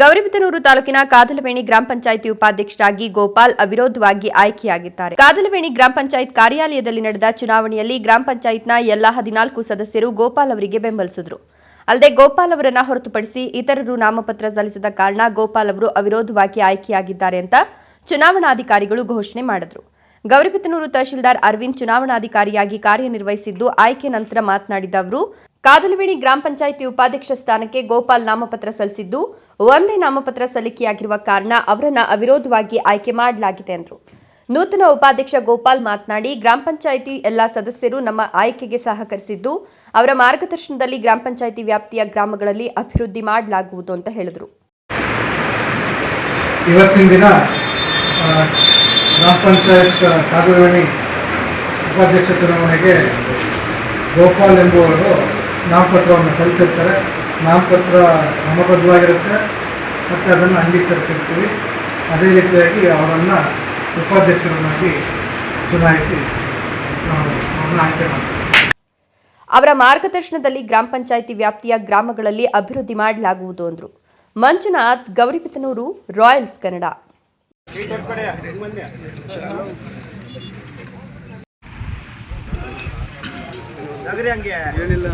ಗೌರಿಬಿದನೂರು ತಾಲೂಕಿನ ಕಾದಲವೇಣಿ ಗ್ರಾಮ ಪಂಚಾಯಿತಿ ಉಪಾಧ್ಯಕ್ಷರಾಗಿ ಗೋಪಾಲ್ ಅವಿರೋಧವಾಗಿ ಆಯ್ಕೆಯಾಗಿದ್ದಾರೆ. ಕಾದಲವೇಣಿ ಗ್ರಾಮ ಪಂಚಾಯತ್ ಕಾರ್ಯಾಲಯದಲ್ಲಿ ನಡೆದ ಚುನಾವಣೆಯಲ್ಲಿ ಗ್ರಾಮ ಪಂಚಾಯತ್ನ ಎಲ್ಲಾ ಹದಿನಾಲ್ಕು ಸದಸ್ಯರು ಗೋಪಾಲ್ ಅವರಿಗೆ ಬೆಂಬಲಿಸಿದ್ರು. ಅಲ್ಲದೆ ಗೋಪಾಲ್ ಅವರನ್ನ ಹೊರತುಪಡಿಸಿ ಇತರರು ನಾಮಪತ್ರ ಸಲ್ಲಿಸಿದ ಕಾರಣ ಗೋಪಾಲ್ ಅವರು ಅವಿರೋಧವಾಗಿ ಆಯ್ಕೆಯಾಗಿದ್ದಾರೆ ಅಂತ ಚುನಾವಣಾಧಿಕಾರಿಗಳು ಘೋಷಣೆ ಮಾಡಿದ್ರು. ಗೌರಿಬಿದನೂರು ತಹಶೀಲ್ದಾರ್ ಅರವಿಂದ್ ಚುನಾವಣಾಧಿಕಾರಿಯಾಗಿ ಕಾರ್ಯನಿರ್ವಹಿಸಿದ್ದು, ಆಯ್ಕೆ ನಂತರ ಮಾತನಾಡಿದ ಅವರು ಕಾದಲವೇಣಿ ಗ್ರಾಮ ಪಂಚಾಯಿತಿ ಉಪಾಧ್ಯಕ್ಷ ಸ್ಥಾನಕ್ಕೆ ಗೋಪಾಲ್ ನಾಮಪತ್ರ ಸಲ್ಲಿಸಿದ್ದು, ಒಂದೇ ನಾಮಪತ್ರ ಸಲ್ಲಿಕೆಯಾಗಿರುವ ಕಾರಣ ಅವರನ್ನ ಅವಿರೋಧವಾಗಿ ಆಯ್ಕೆ ಮಾಡಲಾಗಿದೆ ಎಂದರು ನೂತನ ಉಪಾಧ್ಯಕ್ಷ ಗೋಪಾಲ್ ಮಾತನಾಡಿ, ಗ್ರಾಮ ಪಂಚಾಯಿತಿ ಎಲ್ಲ ಸದಸ್ಯರು ನಮ್ಮ ಆಯ್ಕೆಗೆ ಸಹಕರಿಸಿದ್ದು, ಅವರ ಮಾರ್ಗದರ್ಶನದಲ್ಲಿ ಗ್ರಾಮ ಪಂಚಾಯಿತಿ ವ್ಯಾಪ್ತಿಯ ಗ್ರಾಮಗಳಲ್ಲಿ ಅಭಿವೃದ್ಧಿ ಮಾಡಲಾಗುವುದು ಅಂತ ಹೇಳಿದರು. ಇವತ್ತಿನ ದಿನ ಗ್ರಾಮ ಪಂಚಾಯತ್ ಕಾದಲವೇಣಿ ಉಪಾಧ್ಯಕ್ಷ ಚುನಾವಣೆಗೆ ಗೋಪಾಲ್ ಎಂಬುವರು ನಾಮಪತ್ರವನ್ನು ಸಲ್ಲಿಸಿರ್ತಾರೆ. ನಾಮಪತ್ರ ಕ್ರಮಬದ್ಧವಾಗಿರುತ್ತೆ ಮತ್ತು ಅದನ್ನು ಅಂಗೀಕರಿಸಿರ್ತೀವಿ. ಅದೇ ರೀತಿಯಾಗಿ ಅವರನ್ನು ಉಪಾಧ್ಯಕ್ಷರನ್ನಾಗಿ ಚುನಾಯಿಸಿ ಅವರನ್ನು ಅವ್ರನ್ನ ಆಯ್ಕೆ ಮಾಡ್ತೀವಿ. ಅವರ ಮಾರ್ಗದರ್ಶನದಲ್ಲಿ ಗ್ರಾಮ ಪಂಚಾಯಿತಿ ವ್ಯಾಪ್ತಿಯ ಗ್ರಾಮಗಳಲ್ಲಿ ಅಭಿವೃದ್ಧಿ ಮಾಡಲಾಗುವುದು ಅಂದರು. ಮಂಜುನಾಥ್ ಗೌರಿಪಿತನೂರು ರಾಯಲ್ಸ್ ಕನ್ನಡ.